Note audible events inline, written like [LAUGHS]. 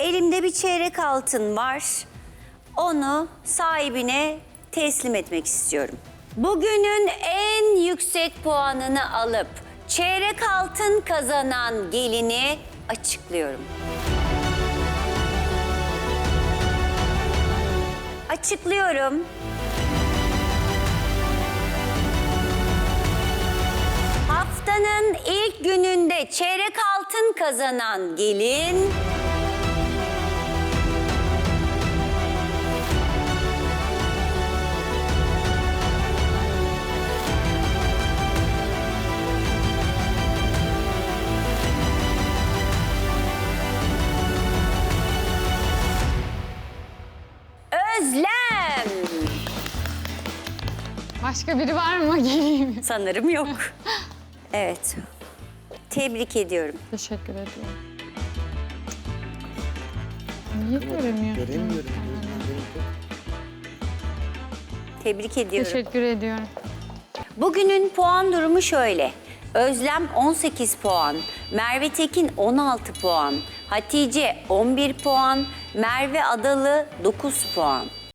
Elimde bir çeyrek altın var. Onu sahibine teslim etmek istiyorum. Bugünün en yüksek puanını alıp çeyrek altın kazanan gelini açıklıyorum. Açıklıyorum. Haftanın ilk gününde çeyrek altın kazanan gelin... Özlem. Başka biri var mı? [LAUGHS] Geleyim. Sanırım yok. [LAUGHS] Evet. Tebrik ediyorum. Teşekkür ediyorum. Niye göremiyorsun? Göremiyorum. Tebrik ediyorum. Teşekkür ediyorum. Bugünün puan durumu şöyle. Özlem 18 puan, Merve Tekin 16 puan, Hatice 11 puan, Merve Adalı 9 puan.